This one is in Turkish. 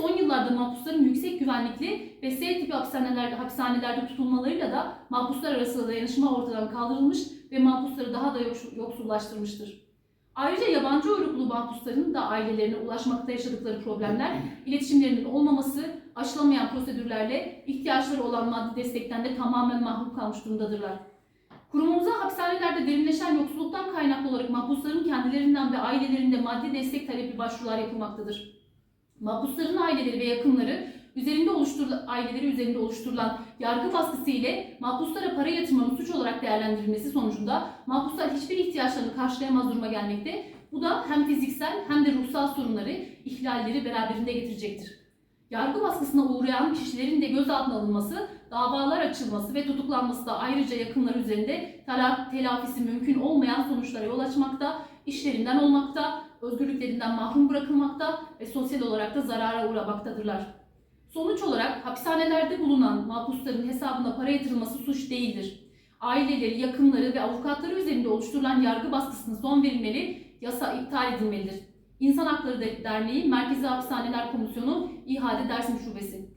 son yıllarda mahpusların yüksek güvenlikli ve S tipi hapishanelerde, hapishanelerde tutulmalarıyla da mahpuslar arası dayanışma ortadan kaldırılmış ve mahpusları daha da yoks- yoksullaştırmıştır. Ayrıca yabancı uyruklu mahpusların da ailelerine ulaşmakta yaşadıkları problemler, iletişimlerinin olmaması, aşılamayan prosedürlerle ihtiyaçları olan maddi destekten de tamamen mahrum kalmış durumdadırlar. Kurumumuza hapishanelerde derinleşen yoksulluktan kaynaklı olarak mahpusların kendilerinden ve ailelerinde maddi destek talebi başvurular yapılmaktadır. Mahpusların aileleri ve yakınları üzerinde oluşturulan aileleri üzerinde oluşturulan yargı baskısı ile mahpuslara para yatırmanın suç olarak değerlendirilmesi sonucunda mahpuslar hiçbir ihtiyaçlarını karşılayamaz duruma gelmekte. Bu da hem fiziksel hem de ruhsal sorunları, ihlalleri beraberinde getirecektir. Yargı baskısına uğrayan kişilerin de gözaltına alınması, davalar açılması ve tutuklanması da ayrıca yakınlar üzerinde tela- telafisi mümkün olmayan sonuçlara yol açmakta, işlerinden olmakta, özgürlüklerinden mahrum bırakılmakta ve sosyal olarak da zarara uğramaktadırlar. Sonuç olarak hapishanelerde bulunan mahpusların hesabına para yatırılması suç değildir. Aileleri, yakınları ve avukatları üzerinde oluşturulan yargı baskısına son verilmeli, yasa iptal edilmelidir. İnsan Hakları Derneği Merkezi Hapishaneler Komisyonu İHA'de Dersim Şubesi